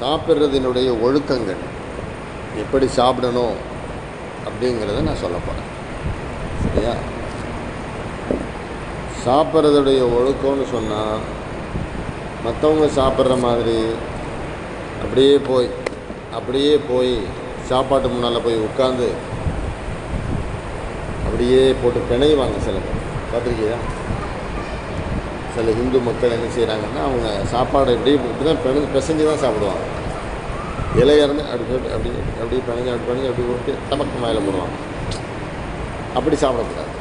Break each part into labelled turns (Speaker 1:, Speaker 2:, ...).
Speaker 1: சாப்பிட்றதினுடைய ஒழுக்கங்கள். எப்படி சாப்பிடணும் அப்படிங்கிறத நான் சொல்ல போகிறேன் சரியா? சாப்பிட்றதுடைய ஒழுக்கம்னு சொன்னால் மற்றவங்க சாப்பிட்ற மாதிரி அப்படியே போய் அப்படியே போய் சாப்பாட்டு முன்னால் போய் உட்காந்து அப்படியே போட்டு பிணைவாங்க சில பேர். பார்த்துருக்கியா? சில இந்து மக்கள் என்ன செய்கிறாங்கன்னா அவங்க சாப்பாடு எப்படி இப்படி தான் பிணைஞ்சு பிசைஞ்சு தான் சாப்பிடுவாங்க இலையிறந்து அப்படி போட்டு அப்படி அப்படி பிணைஞ்சு அப்படி பிணைஞ்சு அப்படி போட்டு தமக்கு மேலே போடுவாங்க. அப்படி சாப்பிடக்கூடாது.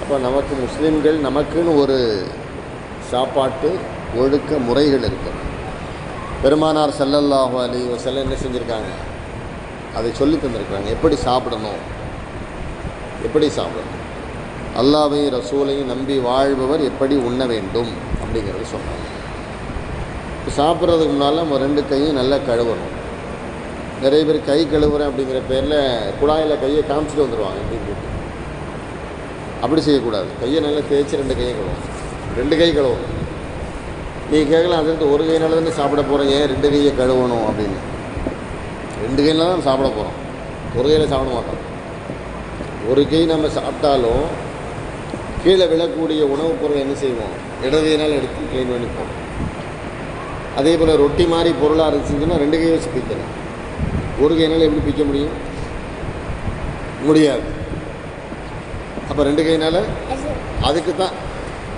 Speaker 1: அப்போ நமக்கு முஸ்லீம்கள் நமக்குன்னு ஒரு சாப்பாட்டு ஒழுக்க முறைகள் இருக்குது பெருமானார் ஸல்லல்லாஹு ஒரு செல்ல என்ன செஞ்சுருக்காங்க? அதை சொல்லி தந்திருக்கிறாங்க. எப்படி சாப்பிடணும்? எப்படி சாப்பிடணும்? அல்லாவையும் ரசூலையும் நம்பி வாழ்பவர் எப்படி உண்ண வேண்டும்? அப்படிங்கிறத சொன்னாங்க இப்போ சாப்பிட்றதுக்கு முன்னால் நம்ம ரெண்டு கையும் நல்லா கழுவணும். நிறைய பேர் கை கழுவுறேன் அப்படிங்கிற பேரில் குழாயில் கையை காமிச்சிட்டு வந்துடுவாங்க அப்படின்னு அப்படி செய்யக்கூடாது. கையை நல்லா தேய்ச்சி ரெண்டு கையும் கழுவணும். ரெண்டு கை கழுவணும். நீ கேட்கலாம் அது ஒரு கையினால தானே சாப்பிட போகிறேன் ஏன் ரெண்டு கையை கழுவணும் அப்படின்னு. ரெண்டு கையில் தான் சாப்பிட போகிறோம் ஒரு கையில் சாப்பிட மாட்டோம். ஒரு கை நம்ம சாப்பிட்டாலும் கீழே விழக்கூடிய உணவுப் பொருள் என்ன செய்வோம்? இடது கையினால் எடுத்து க்ளீன் பண்ணி போவோம். அதே போல் ரொட்டி மாதிரி பொருளாக இருந்துச்சுன்னா ரெண்டு கை வச்சு பிக்கணும் ஒரு கையினால் எப்படி பிக்க முடியும்? முடியாது. அப்போ ரெண்டு கையினால் அதுக்கு தான்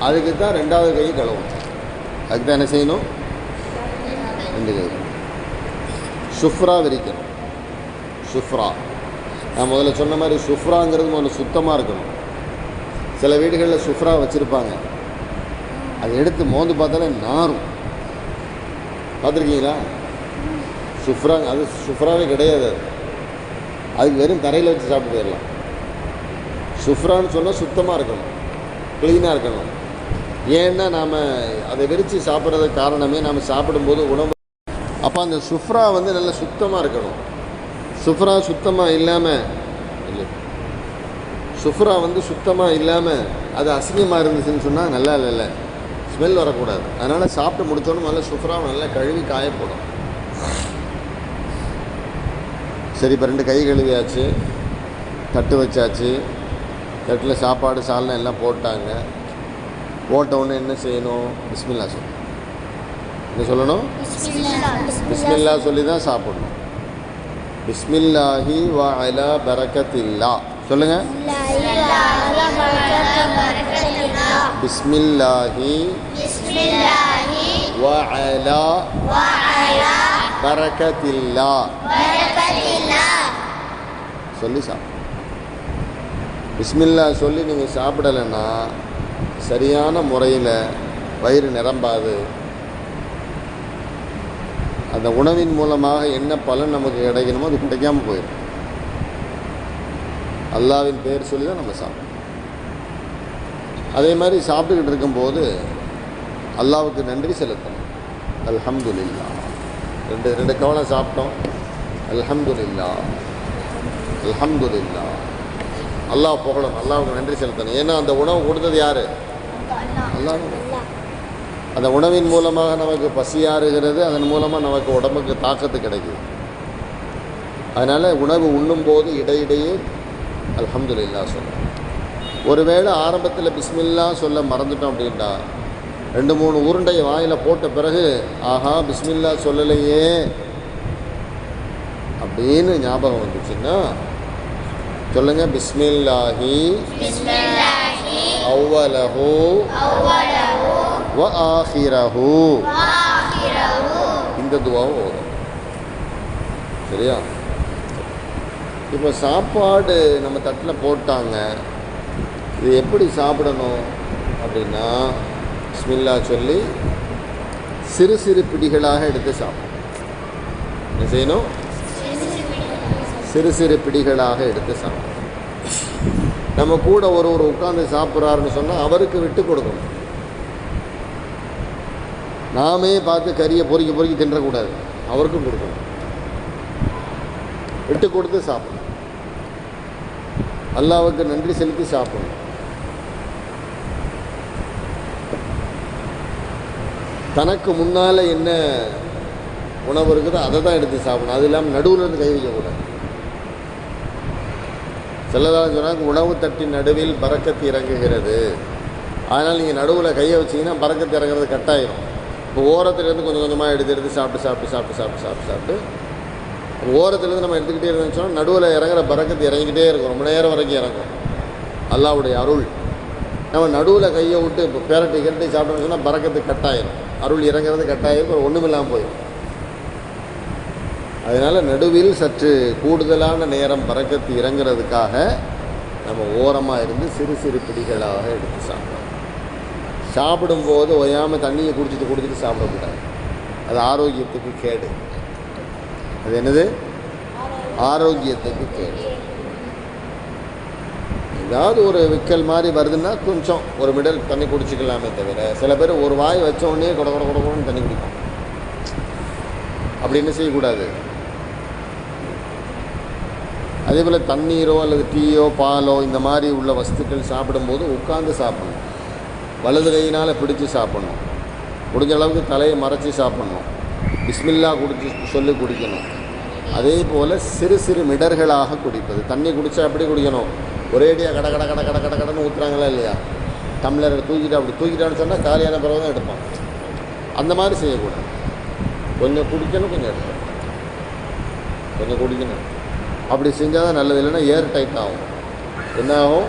Speaker 1: அதுக்கு தான் ரெண்டாவது கையை கழுவும் அதுக்கு தான் என்ன செய்யணும்? ரெண்டு கை சுஃப்ரா விரிக்கணும். சுஃப்ரா. நான் முதல்ல சொன்ன மாதிரி சுஃப்ராங்கிறது ஒன்று சுத்தமாக இருக்கணும். சில வீடுகளில் சுஃப்ரா வச்சுருப்பாங்க. அதை எடுத்து மோந்து பார்த்தாலே நாரும். பார்த்துருக்கீங்களா? சுஃப்ரா அது சுஃப்ராவே கிடையாது அது. அதுக்கு வெறும் தரையில் வச்சு சாப்பிட்டு போயிடலாம். சுஃப்ரான்னு சொன்னால் சுத்தமாக இருக்கணும். க்ளீனாக இருக்கணும். ஏன்னா நாம் அதை விரித்து சாப்பிட்றதுக்கு காரணமே நாம் சாப்பிடும்போது உணவு. அப்போ அந்த சுஃப்ரா வந்து நல்லா சுத்தமாக இருக்கணும். சுஃப்ரா சுத்தமாக இல்லாமல் இல்லை. சுஃப்ரா வந்து சுத்தமாக இல்லாமல் அது அசிங்கமாக இருந்துச்சுன்னு சொன்னால் நல்லா இல்லைல்ல ஸ்மெல் வரக்கூடாது. அதனால் சாப்பிட்டு முடித்தோன்னு நல்லா சுஃப்ரா நல்லா கழுவி காயப்படும் சரி இப்போ ரெண்டு கை கழுவியாச்சு. தட்டு வச்சாச்சு. தட்டில் சாப்பாடு சால்னா எல்லாம் போட்டாங்க. போட்ட உடனே என்ன செய்யணும்? பிஸ்மில்லா சொல்லணும் என்ன சொல்லணும்? பிஸ்மில்லா சொல்லி தான் சாப்பிடணும். பிஸ்மில்லாஹி வ அலா பரக்கத்தில்லா. சொல்லுங்க. பிஸ்மில்லாஹி. வ பரக்கத்தில்லா. சொல்லி சாப்பிடும் பிஸ்மில்லா சொல்லி நீங்கள் சாப்பிடலைன்னா சரியான முறையில் வயிறு நிரம்பாது. அந்த உணவின் மூலமாக என்ன பலன் நமக்கு கிடைக்கணுமோ அது கிடைக்காமல் போயிடும். அல்லாவின் பேர் சொல்லி தான் நம்ம சாப்பிடணும். அதே மாதிரி சாப்பிட்டுக்கிட்டு இருக்கும்போது அல்லாவுக்கு நன்றி செலுத்தணும். அல்ஹம்துலில்லா. ரெண்டு ரெண்டு கவலை சாப்பிட்டோம். அல்ஹம்துலில்லா. அல்ஹம்துலில்லா. அல்லாஹ் புகழணும் அல்லாவுக்கு நன்றி செலுத்தணும். ஏன்னா அந்த உணவு கொடுத்தது யார்? அல்லாஹ். அந்த உணவின் மூலமாக நமக்கு பசியாறுகிறது அதன் மூலமாக நமக்கு உடம்புக்கு தாக்கத்து கிடைக்குது. அதனால் உணவு உண்ணும்போது இடையிடையே அல்ஹம்துலில்லா சொல்லணும் ஒருவேளை ஆரம்பத்தில் பிஸ்மில்லா சொல்ல மறந்துட்டோம் அப்படின்ட்டா ரெண்டு மூணு உருண்டையை வாயில் போட்ட பிறகு ஆஹா பிஸ்மில்லா சொல்லலையே அப்படின்னு ஞாபகம் வந்துச்சுன்னா சொல்லுங்க பிஸ்மில்லாஹி அவ்வலஹு வ ஆஹிரஹு இந்த துவாவும் சரியா? இப்போ சாப்பாடு நம்ம தட்டில் போட்டாங்க இது எப்படி சாப்பிடணும் அப்படின்னா ஸ்மில்லா சொல்லி சிறு சிறு பிடிகளாக எடுத்து சாப்பிடணும். என்ன செய்யணும்? சிறு சிறு பிடிகளாக எடுத்து சாப்பிடணும். நம்ம கூட ஒரு ஒரு உட்காந்து சாப்பிட்றாருன்னு சொன்னால் அவருக்கு விட்டு கொடுக்கணும். நாமே பார்த்து கறியை பொறுக்கி பொறுக்கி தின்றக்கூடாது. அவருக்கும் கொடுக்கணும். விட்டு கொடுத்து சாப்பிடணும். அல்லாவுக்கு நன்றி செலுத்தி சாப்பிடணும். தனக்கு முன்னால் என்ன உணவு இருக்குதோ அதை தான் எடுத்து சாப்பிடணும். அது இல்லாமல் நடுவில் இருந்து கை வைக்கக்கூடாது. செல்லதாக சொன்னாங்க உணவு தட்டின் நடுவில் பறக்கத்து இறங்குகிறது. அதனால் நீங்கள் நடுவில் கையை வச்சீங்கன்னா பறக்கத்து இறங்குறது கட்டாயிரும். இப்போ ஓரத்துலேருந்து கொஞ்சம் கொஞ்சமாக எடுத்து எடுத்து சாப்பிட்டு சாப்பிட்டு சாப்பிட்டு சாப்பிட்டு சாப்பிட்டு சாப்பிட்டு ஓரத்துலேருந்து நம்ம எடுத்துக்கிட்டே இருந்தோம்னு நடுவில் இறங்குற பறக்கத்து இறங்கிக்கிட்டே இருக்கும். ரொம்ப நேரம் வரைக்கும் இறங்கும். அல்லாவுடைய அருள். நம்ம நடுவில் கையை விட்டு இப்போ பேரட்டி கிரட்டி சாப்பிட்டோம்னு சொன்னால் பறக்கத்து கட்டாயிரும். அருள் இறங்குறது கட்டாயிரும் ஒன்றுமில்லாமல் போயிடும் அதனால் நடுவில் சற்று கூடுதலான நேரம் பறக்கத்து இறங்குறதுக்காக நம்ம ஓரமாக இருந்து சிறு சிறு பிடிகளாக எடுத்து சாப்பிடணும். சாப்பிடும்போது ஓயாமல் தண்ணியை குடிச்சிட்டு குடிச்சிட்டு சாப்பிடக்கூடாது. அது ஆரோக்கியத்துக்கு கேடு. அது என்னது? ஆரோக்கியத்துக்கு கேடு. ஏதாவது ஒரு விக்கல் மாதிரி வருதுன்னா கொஞ்சம் ஒரு மிடல் தண்ணி குடிச்சிக்கலாமே தவிர சில பேர் ஒரு வாய் வச்சோடனே கொட கொட கொட கொடன்னு தண்ணி குடிப்போம் அப்படி என்ன செய்யக்கூடாது? அதே போல் தண்ணீரோ அல்லது டீயோ பாலோ இந்த மாதிரி உள்ள வஸ்துக்கள் சாப்பிடும்போது உட்காந்து சாப்பிடணும். வலது கையினால் பிடிச்சு சாப்பிடணும். முடிஞ்ச அளவுக்கு தலையை மறைச்சி சாப்பிடணும். பிஸ்மில்லா குடிச்சு சொல்லி குடிக்கணும். அதே போல் சிறு சிறு மிடர்களாக குடிப்பது. தண்ணி குடித்தா எப்படி குடிக்கணும்? ஒரேடியாக கட கட கட கட கட கடன்னு ஊற்றுறாங்களா இல்லையா? டம்ளர் தூக்கிட்டு அப்படி தூக்கிட்டான்னு சொன்னால் காலியான பிறகு தான் எடுப்பான். அந்த மாதிரி செய்யக்கூடாது. கொஞ்சம் குடிக்கணும் கொஞ்சம் எடுக்கணும். கொஞ்சம் குடிக்கணும். அப்படி செஞ்சால் தான் நல்லது. இல்லைன்னா ஏர் டைட் ஆகும். என்ன ஆகும்?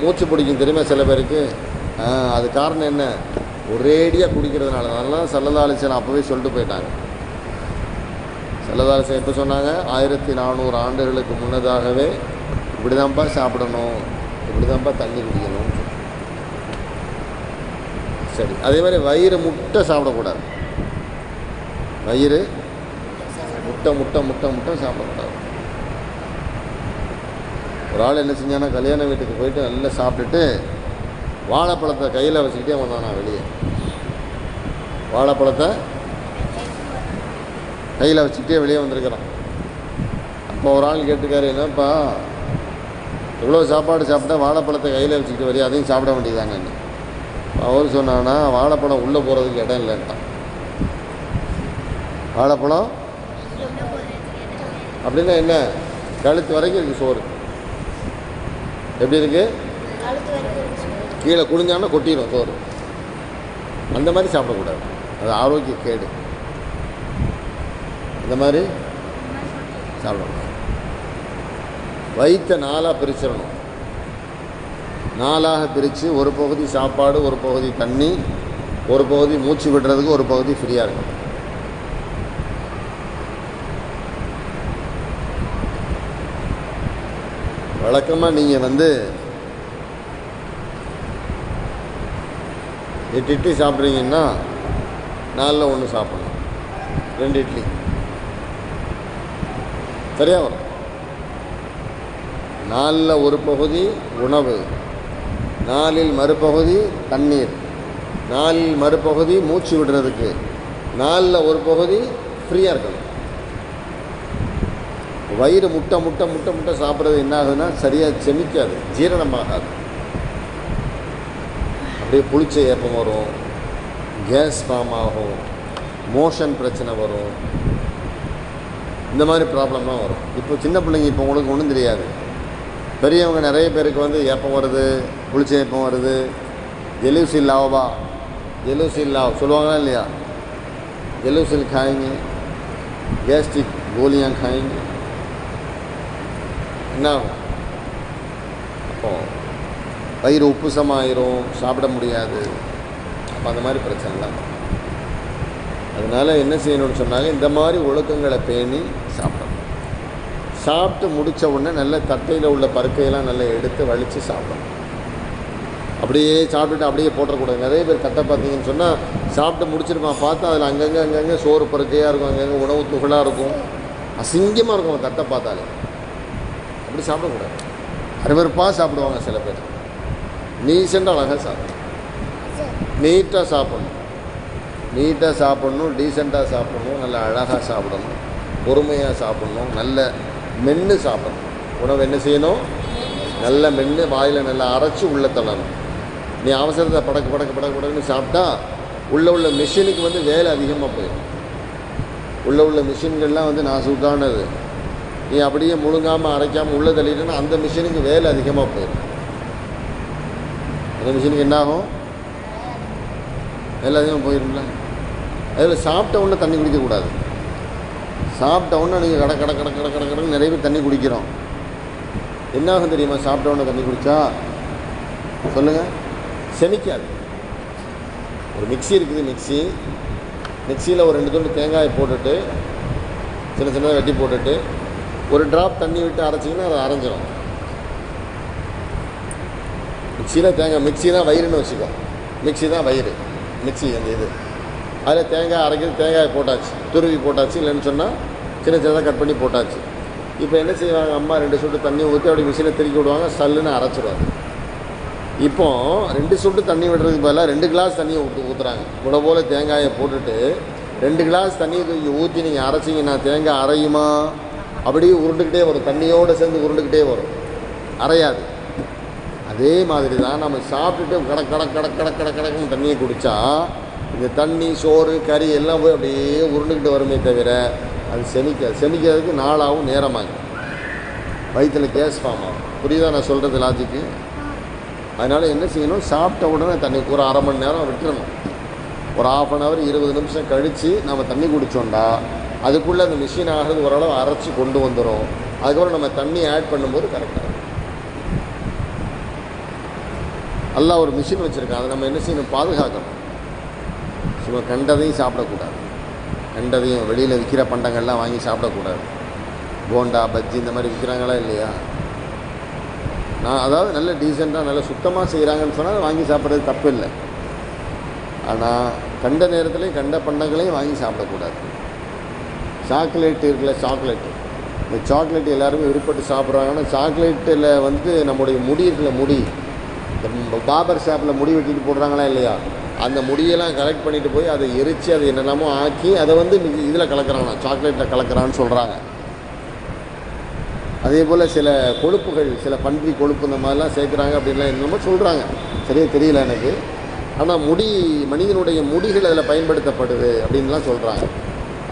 Speaker 1: மூச்சு பிடிக்கும் தெரியுமா சில பேருக்கு? அது காரணம் என்ன? ஒரேடியாக குடிக்கிறதுனால. அதெல்லாம் சல்லதாலிசன் அப்போவே சொல்லிட்டு போயிட்டாங்க. சல்லதாலிசன் எப்போ சொன்னாங்க. ஆயிரத்தி நானூறு ஆண்டுகளுக்கு முன்னதாகவே இப்படி தான்ப்பா சாப்பிடணும் இப்படி தான்ப்பா தண்ணி குடிக்கணும் சரி அதே மாதிரி வயிறு முட்டை சாப்பிடக்கூடாது. வயிறு முட்டை முட்டை முட்டை முட்டை சாப்பிடக்கூடாது. ஒரு ஆள் என்ன செஞ்சானா கல்யாண வீட்டுக்கு போயிட்டு நல்லா சாப்பிட்டுட்டு வாழைப்பழத்தை கையில் வச்சுக்கிட்டே வந்தானா வெளியே. வாழைப்பழத்தை கையில் வச்சுக்கிட்டே வெளியே வந்திருக்கிறான். அப்போ ஒரு ஆள் கேட்டுக்காரு என்னப்பா இவ்வளோ சாப்பாடு சாப்பிட்டா வாழைப்பழத்தை கையில் வச்சுக்கிட்டு வரையும் அதையும் சாப்பிட வேண்டியதானே அவர் சொன்னான்னா வாழைப்பழம் உள்ளே போகிறதுக்கு இடம் இல்லைன்ட்டான் வாழைப்பழம்? அப்படின்னா என்ன? கழுத்து வரைக்கும் இருக்குது சோறு. எப்படி
Speaker 2: இருக்குது
Speaker 1: கீழே குடிஞ்சான்னா கொட்டிடும் சோறு. அந்த மாதிரி சாப்பிடக்கூடாது. அது ஆரோக்கிய கேடு. இந்த மாதிரி சாப்பிடணும். வயிற்றை நாலாக பிரிச்சிடணும். நாலாக பிரித்து ஒரு பகுதி சாப்பாடு ஒரு பகுதி தண்ணி ஒரு பகுதி மூச்சு விடுறதுக்கு ஒரு பகுதி ஃப்ரீயாக இருக்கும் வழக்கமாக நீங்கள் வந்து எட்டு இட்லி சாப்பிட்றீங்கன்னா நாலில் ஒன்று சாப்பிடணும். ரெண்டு இட்லி. சரியா வரும். நாலில் ஒரு பகுதி உணவு நாலில் மறுபகுதி தண்ணீர் நாலில் மறுபகுதி மூச்சு விடுறதுக்கு நாலில் ஒரு பகுதி ஃப்ரீயாக இருக்கணும் வயிறு முட்டை முட்டை முட்டை முட்டை சாப்பிட்றது என்ன ஆகுதுன்னா சரியாக செமிக்காது ஜீரணமாகாது. அப்படியே புளிச்ச ஏப்பம் வரும் கேஸ் ஃபார்ம் ஆகும் மோஷன் பிரச்சனை வரும் இந்த மாதிரி ப்ராப்ளம்லாம் வரும். இப்போ சின்ன பிள்ளைங்க இப்போ உங்களுக்கு ஒன்றும் தெரியாது. பெரியவங்க நிறைய பேருக்கு வந்து ஏப்பம் வருது குளிச்ச ஏப்பம் வருது எலூசி லாவா எலூசி லாவ். சொல்லுவாங்களா இல்லையா? எலூசில் காய்ங்க. கேஸ்ட்ரிக் கோலியாக காய்ங்க. என்ன? அப்போ வயிறு உப்புசமாயிரும் சாப்பிட முடியாது. அப்போ அந்த மாதிரி பிரச்சனை இல்லை அதனால் என்ன செய்யணும்னு சொன்னாங்க இந்த மாதிரி ஒழுக்கங்களை பேணி சாப்பிடணும். சாப்பிட்டு முடித்த உடனே நல்ல தட்டையில் உள்ள பருக்கையெல்லாம் நல்லா எடுத்து வலித்து சாப்பிடணும். அப்படியே சாப்பிட்டுட்டு அப்படியே போட்டக்கூடாது. நிறைய பேர் தட்டை பார்த்தீங்கன்னு சொன்னால் சாப்பிட்டு முடிச்சிருப்பான் பார்த்தா அதில் அங்கங்கே அங்கங்கே சோறு பருக்கையாக இருக்கும் அங்கங்கே உணவு துகளாக இருக்கும். அசிங்கமாக இருக்கும் அவன் தட்டை பார்த்தாலே. அப்படி சாப்பிடக்கூடாது. அருவருப்பாக சாப்பிடுவாங்க சில பேர். நீசண்டாக அழகாக சாப்பிடணும் நீட்டாக சாப்பிடணும். நீட்டாக சாப்பிடணும் டீசெண்டாக சாப்பிடணும் நல்ல அழகாக சாப்பிடணும் பொறுமையாக சாப்பிடணும் நல்ல மென்று சாப்பிடணும். உணவு என்ன செய்யணும்? நல்ல மென்று வாயில் நல்லா அரைச்சி உள்ளே தள்ளணும். நீ அவசரத்தை படக்கு படக்கு படக்கு படக்குன்னு சாப்பிட்டா உள்ளே உள்ள மிஷினுக்கு வந்து வேலை அதிகமாக போயிடும். உள்ளே உள்ள மிஷின்கள்லாம் வந்து நான் சுத்தானது. நீ அப்படியே முழுங்காமல் அரைக்காமல் உள்ளே தள்ளிட்டுன்னா அந்த மிஷினுக்கு வேலை அதிகமாக போயிடும். அந்த மிஷினுக்கு என்ன ஆகும் வேலை அதிகமாக போயிடும்ல. அதில் சாப்பிட்ட உடனே தண்ணி குடிக்கக்கூடாது சாப்பிட்ட உடனே நீங்கள் கட கட கட கட கட கடை நிறைய பேர் தண்ணி குடிக்கிறோம். என்ன ஆகும் தெரியுமா? சாப்பிட்ட உடனே தண்ணி குடித்தா சொல்லுங்கள் செமிக்காது. ஒரு மிக்ஸி இருக்குது மிக்ஸி. மிக்ஸியில் ஒரு ரெண்டு துண்டு தேங்காயை போட்டுட்டு சின்ன சின்னதாக வெட்டி போட்டுட்டு ஒரு ட்ராப் தண்ணி விட்டு அரைச்சிங்கன்னா அதை அரைஞ்சிடும் மிக்ஸியில் தேங்காய் மிக்ஸி தான் வயிறுன்னு வச்சுக்கோ. மிக்ஸி தான் வயிறு. மிக்ஸி அந்த இது. அதில் தேங்காய் அரைக்கிறது தேங்காயை போட்டாச்சு துருவி போட்டாச்சு இல்லைன்னு சொன்னால் சின்ன சின்னதாக கட் பண்ணி போட்டாச்சு. இப்போ என்ன செய்வாங்க அம்மா ரெண்டு சொட்டு தண்ணி ஊற்றி அப்படி மிஷினை திருக்கி விடுவாங்க சல்லுன்னு அரைச்சிடுவாங்க இப்போ ரெண்டு சொட்டு தண்ணி விடுறதுக்கு பதிலாக ரெண்டு கிளாஸ் தண்ணியை ஊற்று ஊற்றுறாங்க கூட போல் தேங்காயை போட்டுட்டு ரெண்டு கிளாஸ் தண்ணியை தூக்கி ஊற்றி நீங்கள் அரைச்சிங்கன்னா தேங்காய் அரையுமா? அப்படியே உருண்டுக்கிட்டே வரும். தண்ணியோடு சேர்ந்து உருண்டுக்கிட்டே வரும். அரையாது. அதே மாதிரி தான் நம்ம சாப்பிட்டுட்டு கட கட கட கட கட கடக்குன்னு தண்ணியை குடித்தா இந்த தண்ணி சோறு கறி எல்லாம் போய் அப்படியே உருண்டுக்கிட்டு வருமே தவிர அது செமிக்க செமிக்கிறதுக்கு நாளாகவும் நேரமாகும். வயிற்றில் கேஸ் ஃபார்ம் ஆகும். புரியுதா நான் சொல்கிறது லாஜிக்கு அதனால் என்ன செய்யணும்? சாப்பிட்ட உடனே தண்ணி ஒரு அரை மணி நேரம் விட்டுறணும். ஒரு ஆஃப் அன் ஹவர் இருபது நிமிஷம் கழித்து நம்ம தண்ணி குடித்தோண்டா அதுக்குள்ளே அந்த மிஷின் ஆகிறது ஓரளவு அரைச்சி கொண்டு வந்துடும் அதுக்கப்புறம் நம்ம தண்ணி ஆட் பண்ணும்போது கரெக்டாக இருக்கும் நல்லா ஒரு மிஷின் வச்சுருக்கேன். அதை நம்ம என்ன செய்யணும்? பாதுகாக்கணும். சும்மா கண்டதையும் சாப்பிடக்கூடாது. கண்டதையும் வெளியில் விற்கிற பண்டங்கள்லாம் வாங்கி சாப்பிடக்கூடாது. போண்டா பஜ்ஜி இந்த மாதிரி விற்கிறாங்களா இல்லையா? நான் அதாவது நல்ல டீசெண்டாக நல்ல சுத்தமாக செய்கிறாங்கன்னு சொன்னால் வாங்கி சாப்பிட்றது தப்பு இல்லை ஆனால் கண்ட நேரத்துலையும் கண்ட பண்டங்களையும் வாங்கி சாப்பிடக்கூடாது. சாக்லேட் இருக்குல்ல சாக்லேட்டு இந்த சாக்லேட் எல்லாருமே விருப்பப்பட்டு சாப்பிட்றாங்கன்னா சாக்லேட்டில் வந்து நம்முடைய முடி இருக்குல்ல முடி. இந்த பாபர் ஷாப்பில் முடி வெட்டிட்டு போடுறாங்களா இல்லையா? அந்த முடியெல்லாம் கலெக்ட் பண்ணிட்டு போய் அதை எரித்து அதை என்னென்னமோ ஆக்கி அதை வந்து இதில் கலக்கிறாங்க சாக்லேட்டில் கலக்கிறான்னு சொல்கிறாங்க அதே போல் சில கொழுப்புகள் சில பன்றி கொழுப்பு இந்த மாதிரிலாம் சேர்க்குறாங்க அப்படின்லாம் என்னமோ சொல்கிறாங்க சரியாக தெரியல எனக்கு. ஆனால் முடி மனிதனுடைய முடிகள் அதில் பயன்படுத்தப்படுது அப்படின்லாம் சொல்கிறாங்க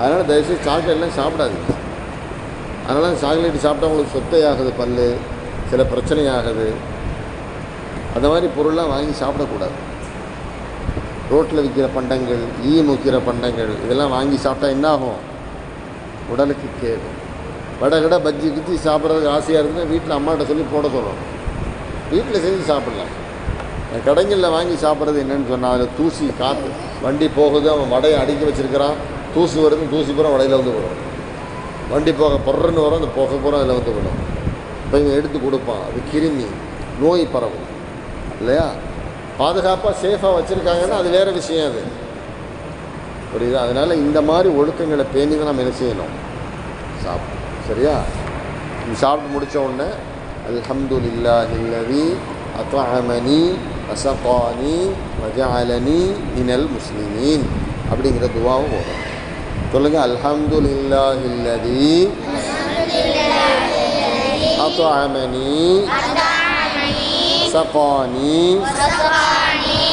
Speaker 1: அதனால் தயவுசெய்து சாக்லேட்லாம் சாப்பிடாது அதனால் சாக்லேட் சாப்பிட்டா உங்களுக்கு சொத்தையாகுது பல் சில பிரச்சனையாகுது. அந்த மாதிரி பொருள்லாம் வாங்கி சாப்பிடக்கூடாது. ரோட்டில் விற்கிற பண்டங்கள் ஈ முக்கிற பண்டங்கள் இதெல்லாம் வாங்கி சாப்பிட்டா என்ன ஆகும் உடலுக்கு கேடு. வடை கடை பஜ்ஜி கிஜ்ஜி சாப்பிட்றதுக்கு ஆசையாக இருந்தால் வீட்டில் அம்மாட்ட சொல்லி போட சொல்லணும் வீட்டில் செஞ்சு சாப்பிடலாம். கடைங்களில் வாங்கி சாப்பிட்றது என்னென்னு சொன்னால் அதில் தூசி காற்று வண்டி போகுது அவன் வடையை அடுக்கி வச்சுருக்கிறான். தூசி வருது தூசி பூரா வடையில் வந்து விடும் வண்டி போக பொறன்னு வரும் அந்த புகை பூரா அதில் வந்து விடும் இப்போ இவன் எடுத்து கொடுப்பான் அது கிருமி நோய் பரவும். இல்லையா? பாதுகாப்பாக சேஃபாக வச்சுருக்காங்கன்னா அது வேறு விஷயம் அது. புரியுதா? அதனால் இந்த மாதிரி ஒழுக்கங்களை பேணி தான் நம்ம என்ன செய்யணும்? சாப்பிடணும் சரியா? இது சாப்பிட்டு முடித்த உடனே அல்ஹம்துலில்லாஹில்லதி அத்அமனி வசகானி வஜஅலனி மினல் முஸ்லிமீன் அப்படிங்கிற துவாவும் வரும் சொல்லுங்க அல்ஹம்துலில்லாஹில்லதி அத்அமனி சகானி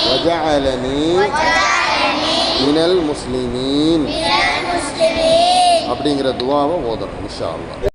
Speaker 1: வஜஅலனி மினல் முஸ்லிமீன் அப்படிங்கிற துவாவை ஓதணும் இன்ஷா அல்லாஹ்